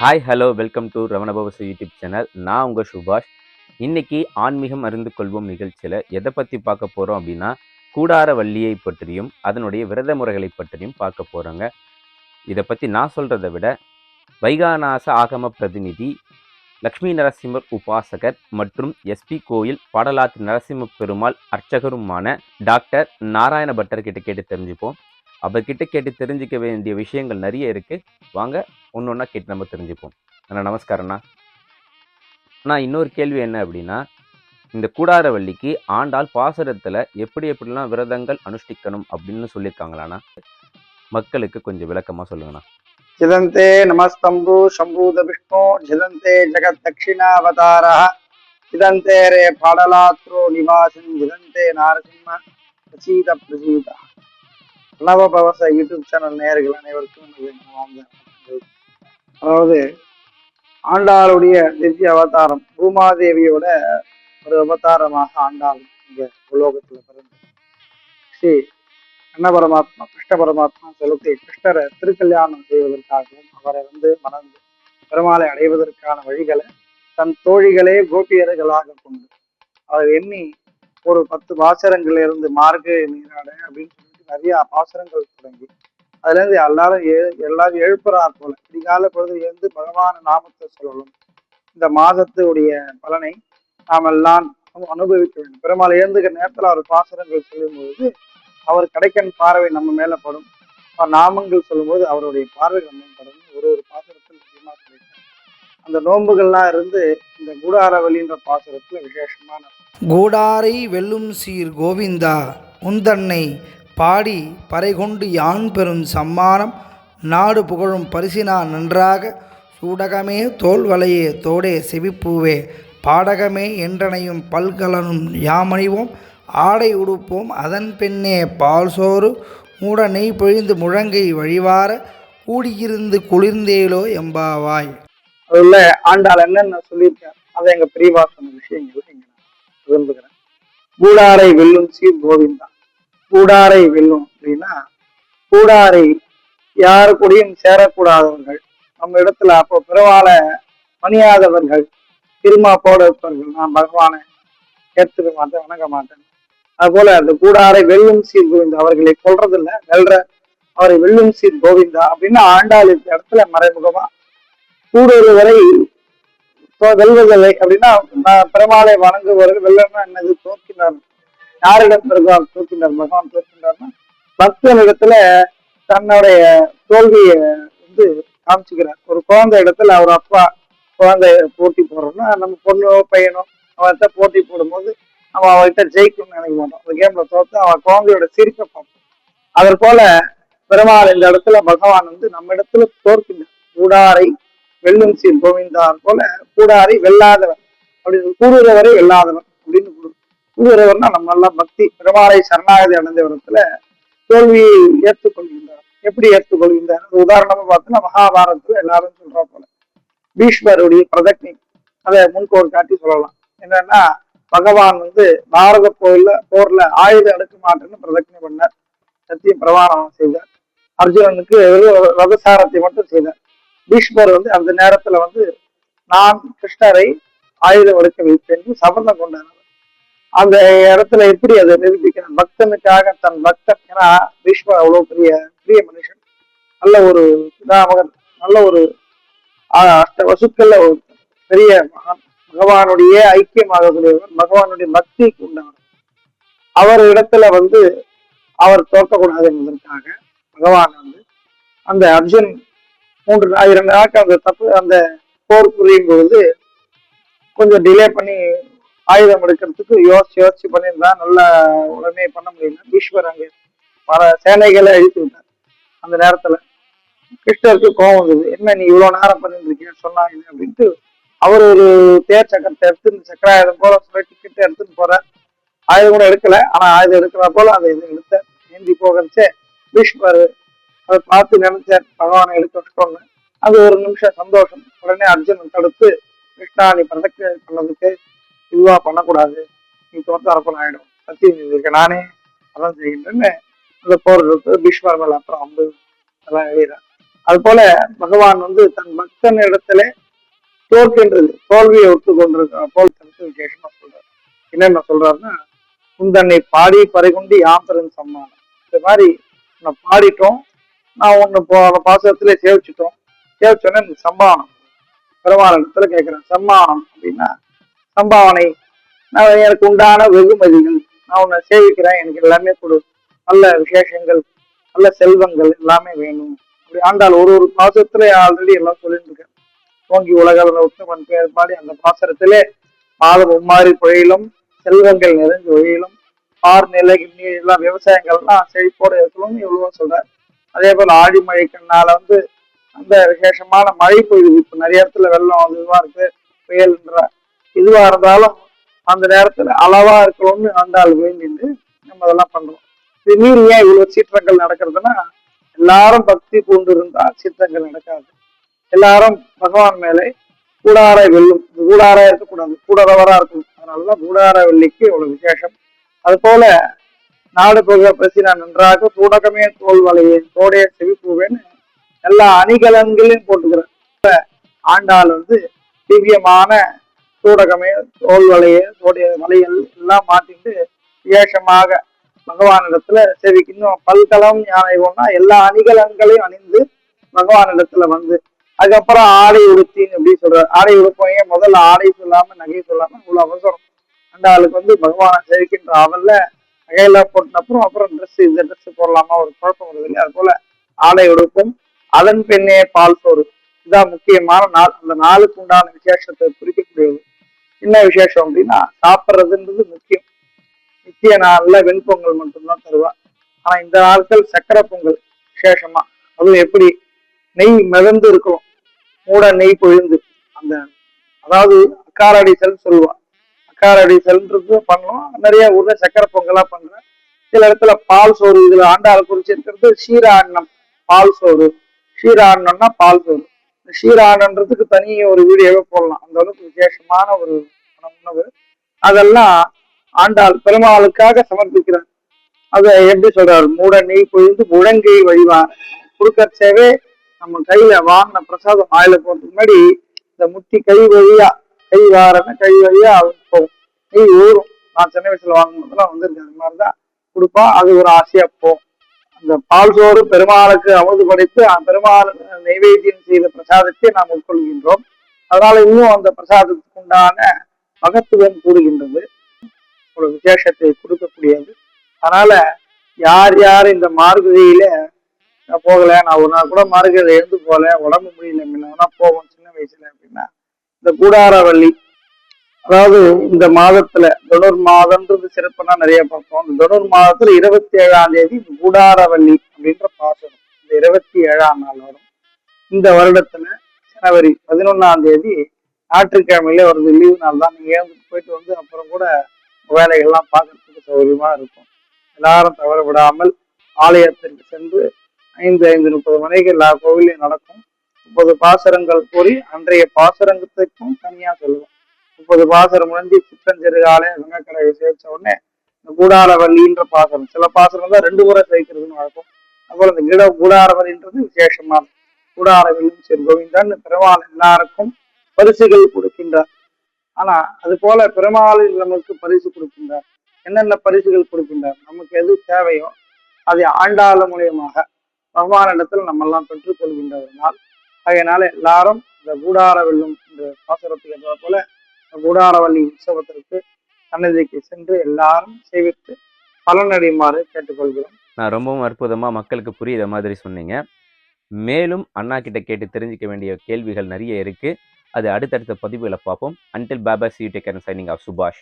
Hi hello welcome to ரமணபவசு YouTube channel நான் உங்கள் சுபாஷ். இன்னைக்கு ஆன்மீகம் அறிந்து கொள்வோம் நிகழ்ச்சியில் எதை பற்றி பார்க்க போகிறோம் அப்படின்னா கூடார வள்ளியை பற்றியும் அதனுடைய விரத முறைகளை பற்றியும் பார்க்க போகிறோங்க இதை பற்றி நான் சொல்கிறத விட வைகாநாச ஆகம பிரதிநிதி லக்ஷ்மி நரசிம்மர் உபாசகர் மற்றும் எஸ்பி கோயில் பாடலாத்து நரசிம்ம பெருமாள் அர்ச்சகருமான டாக்டர் நாராயண பட்டர்கிட்ட கேட்டு தெரிஞ்சுப்போம். அவர்கிட்ட கேட்டு தெரிஞ்சிக்க வேண்டிய விஷயங்கள் நிறைய இருக்குது வாங்க ஒன்று ஒன்றா கேட்டு நம்ம தெரிஞ்சுப்போம். அண்ணா நமஸ்காரண்ணா அண்ணா. இன்னொரு கேள்வி என்ன அப்படின்னா இந்த கூடாரவள்ளிக்கு ஆண்டால் பாசுரத்தில் எப்படி எப்படிலாம் விரதங்கள் அனுஷ்டிக்கணும் அப்படின்னு சொல்லியிருக்காங்களாண்ணா மக்களுக்கு கொஞ்சம் விளக்கமாக சொல்லுங்கண்ணா சிதந்தே நமஸ்தம்பு சம்பூத விஷ்ணு ஜிலந்தே ஜெகத் தட்சிணாவதாரா சிதந்தே ரே பாடலாத்ரோ நிவாசன் ஜிலந்தே நாரசிம்ம பிரசீத பிரசீதா. பிரணவ பவச யூடியூப் சேனல் நேயர்கள் அனைவருக்கும் அதாவது ஆண்டாளுடைய திவ்ய அவதாரம் பூமாதேவியோட ஒரு அவதாரமாக ஆண்டாள் இங்க உலோகத்துல பிறந்து ஸ்ரீ அண்ண பரமாத்மா கிருஷ்ண பரமாத்மா சொல்லக்கூடிய கிருஷ்ணரை திருக்கல்யாணம் செய்வதற்காகவும் அவரை வந்து மணந்து பெருமாளை அடைவதற்கான வழிகளை தன் தோழிகளே கோபியர்களாக கொண்டு அவர் எண்ணி ஒரு பத்து பாசரங்கள்ல இருந்து மார்க நீராட அப்படின்னு சொல்லிட்டு நிறைய பாசரங்கள் தொடங்கி. அதுல இருந்து எல்லாரும் எழு எல்லாரும் எழுப்புறார் போல. விடிகால பொழுது எழுந்து பகவான நாமத்தை சொல்லணும் இந்த மாதத்துடைய பலனை நாம் எல்லாம் அனுபவிக்க வேண்டும். பெருமாள் எழுந்துக்கிற நேரத்தில் அவர் பாசரங்கள் சொல்லும்போது அவர் கடைக்கன் பார்வை நம்ம மேல படும். நாமங்கள் சொல்லும்போது அவருடைய பார்வை நம்ம படும். ஒரு ஒரு பாசுரத்தில் முக்கியமாக சொல்லியிருக்காங்க அந்த நோன்புகள்லாம் இருந்து இந்த கூடார வழின்ற பாசுரத்தில் விசேஷமான கூடாரை வெல்லும் சீர் கோவிந்தா உந்தன்னை பாடி பறைகொண்டு யான் பெறும் சம்மானம் நாடு புகழும் பரிசினா நன்றாக சூடகமே தோல்வலையே தோடே செவிப்பூவே பாடகமே என்றனையும் பல்கலனும் யாமணிவோம் ஆடை உடுப்போம் அதன் பெண்ணே பால் சோறு மூட நெய் பொழிந்து முழங்கை வழிவார கூடியிருந்து குளிர்ந்தேலோ எம்பாவாய். அதுல ஆண்டாள் என்னென்ன சொல்லியிருக்கார்? அதை எங்க பெரியவா சொன்ன விரும்புகிறேன். கூடாரை வெல்லும் சீர் கோவிந்தா. கூடாரை வெல்லும் அப்படின்னா கூடாரை யாரு கூடயும் சேரக்கூடாதவர்கள் நம்ம இடத்துல அப்போ பிறவால மணியாதவர்கள் திருமாப்போட இருப்பவர்கள் நான் பகவானை ஏற்றுக்க மாட்டேன் வணங்க மாட்டேன். அதுபோல அந்த கூடாரை வெல்லும் சீர் கோவிந்தா அவர்களை கொல்றதில்ல வெல்ற அவரை வெல்லும் சீர் கோவிந்தா அப்படின்னு ஆண்டாள் இந்த இடத்துல மறைமுகமா கூடுதல் வரை வெல்வதில்லை அப்படின்னா நான் பெருமாளை வணங்குபவர்கள் வெல்லம்னா என்னது தோக்கினார் யாரிடம் பிரகாரம் தோற்கின்றார்? பகவான் பக்த பக்தனிடத்துல தன்னுடைய தோல்வியை வந்து காமிச்சுக்கிறார். ஒரு குழந்தை இடத்துல அவர் அப்பா குழந்தைய போட்டி போடுறோம்னா நம்ம பொண்ணோ பையனோ அவன்கிட்ட போட்டி போடும்போது அவன் அவன்கிட்ட ஜெயிக்கணும்னு நினைக்க மாட்டோம் அந்த கேம்ல தோத்து அவன் குழந்தையோட சிரிப்பை பார்ப்போம். அதே போல பெருமாள் இந்த இடத்துல பகவான் வந்து நம்ம இடத்துல தோற்கின்றார். கூடாரை வெல்லும் சீர் கோவிந்தார் போல கூடாரை வெல்லாதவன் அப்படின்னு கூடுறவரை வெல்லாதவன் அப்படின்னு கூறு நம்ம எல்லாம் பக்தி. பெருமாளை சரணாகதி அடைந்தவரத்துல தோல்வியை ஏற்றுக்கொள்கின்றார். எப்படி ஏற்றுக்கொள்கின்றார்? ஒரு உதாரணமா பார்த்தோம்னா மகாபாரதத்துல எல்லாரும் சொல்றா போல. பீஷ்மருடைய பிரதக்னி. அதை முன்கோர் காட்டி சொல்லலாம். என்னன்னா பகவான் வந்து பாரத போர்ல போர்ல ஆயுதம் எடுக்க மாட்டேன்னு பிரதக்னி பண்ணார். சத்தியம் பிரமாணம் செய்தார். அர்ஜுனனுக்கு ரதசாரத்தை மட்டும் செய்தார். பீஷ்மர் வந்து அந்த நேரத்துல வந்து நான் கிருஷ்ணரை ஆயுதம் எடுக்க வைப்பேன் சம்பந்தம் கொண்டார். அந்த இடத்துல எப்படி அதை நிரூபிக்கிற பக்தனுக்காக தன் பக்தன் ஏன்னா பீஷ்மர் அவ்வளவு பெரிய பெரிய மனுஷன். நல்ல ஒரு பிதாமகன் நல்ல ஒரு அஷ்ட வசுக்கள்ல ஒரு பெரிய மகான். பகவானுடைய ஐக்கியமாகக்கூடியவர் பகவானுடைய பக்திக்கு உண்டவர் அவர் இடத்துல வந்து அவர் தோற்கக்கூடாது என்பதற்காக பகவான் வந்து அந்த அர்ஜுன் மூன்று இரண்டு நாட்கள் அந்த தப்பு அந்த போர் புரியும் பொழுது கொஞ்சம் டிலே பண்ணி ஆயுதம் எடுக்கிறதுக்கு யோசிச்சு யோசிச்சு பண்ணியிருந்தா நல்லா உடனே பண்ண முடியல. ஈஸ்வர் அங்கே பல சேனைகளை அழித்து விட்டார் அந்த நேரத்துல. கிருஷ்ணருக்கு கோபம் வந்தது. என்ன நீ இவ்வளவு நேரம் பண்ணிட்டு சொன்னாங்க அப்படின்ட்டு அவர் ஒரு தேர் சக்கரத்தை எடுத்து இந்த சக்கராயுதம் போல சொல்லி டிக்கெட் எடுத்துட்டு போறார். ஆயுதம் கூட எடுக்கல ஆனா ஆயுதம் எடுக்கிற போல அதை இது எடுத்த ஏந்தி போகிறச்சே பீஷ்மர் அதை பார்த்து நினைச்சார். பகவானை எடுக்க வச்சுக்கோங்க. அது ஒரு நிமிஷம் சந்தோஷம். உடனே அர்ஜுனன் தடுத்து கிருஷ்ணா நீ பிரதக்ஷ பண்ணதுக்கு இதுவா பண்ணக்கூடாது. நீ தோற்று அரப்பன் ஆயிடும் சத்தியம் நானே அதான் செய்கின்றேன்னு அந்த போர் பீஷ்மர் மேல அப்புறம் அம்பு அதெல்லாம் எழுதுறேன் அது போல பகவான் வந்து தன் பக்தன் இடத்துல தோற்கின்றது. தோல்வியை ஒத்துக்கொண்டிருக்கிற போல் தனக்கு விசேஷமா சொல்றாரு. என்னென்ன சொல்றாருன்னா உந்தன்னை பாடி பறைகொண்டு யாம்பெரும் சம்மானம். இந்த மாதிரி உன்னை பாடிட்டோம். நான் ஒன்னு போன பாசத்துல சேவிச்சிட்டோம். சேவிச்சோன்னே எனக்கு சம்மானம். பெருமாள் இடத்துல கேட்கிறேன் சம்மானம் அப்படின்னா சம்பாவனை நான் எனக்கு உண்டான வெகுமதிகள். நான் உன்னை சேவிக்கிறேன். எனக்கு எல்லாமே கொடு. நல்ல விசேஷங்கள் நல்ல செல்வங்கள் எல்லாமே வேணும். அப்படி ஆண்டாள் ஒரு ஒரு பாசத்துல ஆல்ரெடி எல்லாம் சொல்லிட்டு இருக்கேன் தோங்கி உலகளந்த உத்தமன் பேர் பாடி அந்த பாசரத்திலே மாதம் உம்மாறி புழையிலும் செல்வங்கள் நிறைஞ்சு ஒழியிலும் ஆறு நிலை நீர் எல்லாம் விவசாயங்கள்லாம் செழிப்போடு இருக்கணும்னு இவ்வளவு சொல்றாரு. அதே போல ஆடி மழை கண்ணால வந்து அந்த விசேஷமான மழை பொழுது இப்போ நிறைய இடத்துல வெள்ளம் அதுவா இருக்கு புயல்ன்ற இதுவா இருந்தாலும் அந்த நேரத்துல அளவா இருக்கணும்னு ஆண்டாள் வேண்டிட்டு நம்ம அதெல்லாம் பண்றோம் இது மீறி ஏன் இவ்வளவு சீற்றங்கள் நடக்கிறதுனா எல்லாரும் பக்தி பூண்டு இருந்தா சீற்றங்கள் நடக்காது. எல்லாரும் பகவான் மேலே கூடாரை வெல்லும். கூடார இருக்கக்கூடாது. கூடரவரா இருக்கணும். அதனாலதான் கூடார வெள்ளிக்கு இவ்வளவு விசேஷம். அது போல நாடு புக நான் நன்றாக சூடகமே தோல் வலையேன் தோடைய செவிப்புவேன்னு எல்லா அணிகலன்களையும் போட்டுக்கிறேன். ஆண்டாள் வந்து திவ்யமான சூடகமே தோல் வலையை தோடைய வலைகள் எல்லாம் மாட்டிட்டு விசேஷமாக பகவானிடத்துல சரி இன்னும் பல்கலம் யானை ஒன்னா எல்லா அணிகலன்களையும் அணிந்து பகவானிடத்துல வந்து அதுக்கப்புறம் ஆடை உடுத்தின்னு அப்படி சொல்றாரு? ஆடை உடுப்போம் ஏன் முதல்ல ஆடை சொல்லாம நகை சொல்லாம இவ்வளவு அவசரம். அந்த ஆளுக்கு வந்து பகவானை சேவிக்கின்ற அவல்ல நகையெல்லாம் போட்ட அப்புறம் அப்புறம் ட்ரெஸ் இந்த ட்ரெஸ் போடலாமா? ஒரு குழப்பம் வருது இல்லையா? அது போல ஆடை உடுப்பும் அதன் பெண்ணே பால் சோறு. இதான் முக்கியமான நாள். அந்த நாளுக்கு உண்டான விசேஷத்தை குறிக்கக்கூடியது. என்ன விசேஷம் அப்படின்னா சாப்பிட்றதுன்றது முக்கியம். நித்திய நாள்ல வெண்பொங்கல் மட்டும்தான் தருவேன் ஆனா இந்த நாட்கள் சக்கரை பொங்கல் விசேஷமா. அதுவும் எப்படி? நெய் மிதந்து இருக்கும் மூட நெய் பொழிந்து அந்த அதாவது அக்காரடி செல் சொல்லுவா அக்காரடி செல்ன்றது பண்ணோம். நிறைய ஊர்ல சக்கரை பொங்கலா பண்றேன் சில இடத்துல பால் சோறு இதுல ஆண்டாள் குறிச்சிருக்கிறது ஷீராண்ணம் பால் சோறு. ஷீராண்ணம்னா பால் சோறு. இந்த ஷீராண்ணன்றதுக்கு தனி ஒரு வீடியோவே போடலாம். அந்த அளவுக்கு விசேஷமான ஒரு உணவு அதெல்லாம் ஆண்டாள் பெருமாளுக்காக சமர்ப்பிக்கிறார். அதை எப்படி சொல்றாரு? மூட நெய் பொழுது முழங்கை வழிவார் குடுக்கச்சேவே நம்ம கையில வாங்கின பிரசாதம் வாயில போறதுக்கு முன்னாடி இந்த முட்டி கை வழியா கை வாரன கை வழியா அது போகும். நெய் ஊறும். நான் சின்ன வயசுல வாங்கினதுலாம் வந்துருக்கேன் வந்திருக்கேன் அந்த மாதிரிதான் கொடுப்பா. அது ஒரு ஆசையா போகும். அந்த பால் சோறு பெருமாளுக்கு அமுது படைத்து அந்த பெருமாள் நைவேத்தியம் செய்த பிரசாதத்தை நாம் உட்கொள்கின்றோம் அதனால இன்னும் அந்த பிரசாதத்துக்கு உண்டான மகத்துவம் கூடுகின்றது. ஒரு விசேஷத்தை கொடுக்கக்கூடியது. அதனால யார் யார் இந்த மார்கழியில நான் போகல நான் ஒரு நாள் கூட மார்கழியில எழுந்து போகல உடம்பு முடியல முன்னா போவோம் சின்ன வயசுல அப்படின்னா இந்த கூடாரவள்ளி அதாவது இந்த மாதத்துல தொடர் மாதம்ன்றது சிறப்புனா நிறைய பார்ப்போம். இந்த தொடர் மாதத்துல இருபத்தி ஏழாம் தேதி கூடாரவள்ளி அப்படின்ற பாசனம் இந்த இருபத்தி ஏழாம் நாள் வரும். இந்த வருடத்துல ஜனவரி பதினொன்னாம் தேதி ஞாயிற்றுக்கிழமையில வருது லீவு நாள் தான். நீங்க ஏன் போயிட்டு வந்து அப்புறம் கூட வேலைகள்லாம் பார்க்கறதுக்கு சௌகரியமா இருக்கும். எல்லாரும் தவறவிடாமல் ஆலயத்திற்கு சென்று ஐந்து ஐந்து முப்பது மணிக்கு எல்லா கோவிலையும் நடக்கும். முப்பது பாசரங்கள் கூறி அன்றைய பாசரங்கத்துக்கும் தனியா சொல்லுவோம் முப்பது பாசரம் முடிஞ்சு சிற்றஞ்செரு ஆலயம் சேர்த்த உடனே இந்த கூடாரவல்லின்ற பாசனம் சில பாசனம் தான் ரெண்டு முறை சேர்க்கிறதுன்னு வழக்கம். அதுபோல் இந்த கிட கூடாரவல்லின்றது விசேஷமான கூடாரவல்லியும் சரி கோவிந்தான் பெருமாள் எல்லாருக்கும் பரிசுகள் கொடுக்கின்றார். ஆனா அது போல பெருமாள் நமக்கு பரிசு கொடுக்கின்றார். என்னென்ன பரிசுகள் கொடுக்கின்றார்? நமக்கு எது தேவையோ அதை ஆண்டாள மூலியமாக பகவானிடத்தில் நம்ம எல்லாம் பெற்றுக்கொள்கின்ற ஒரு நாள் அதனால எல்லாரும் இந்த கூடார வெல்லும் என்ற பாசுரத்துக்கு போல கூடாரவள்ளி உற்சவத்திற்கு சன்னதிக்கு சென்று எல்லாரும் சேவித்து பலனடையுமாறு கேட்டுக்கொள்கிறோம். நான் ரொம்பவும் அற்புதமாக மக்களுக்கு புரியுற மாதிரி சொன்னீங்க. மேலும் அண்ணா கிட்ட கேட்டு தெரிஞ்சுக்க வேண்டிய கேள்விகள் நிறைய இருக்கு. அது அடுத்தடுத்த பதிவுகளை பார்ப்போம். Until bye bye see take signing off Subash.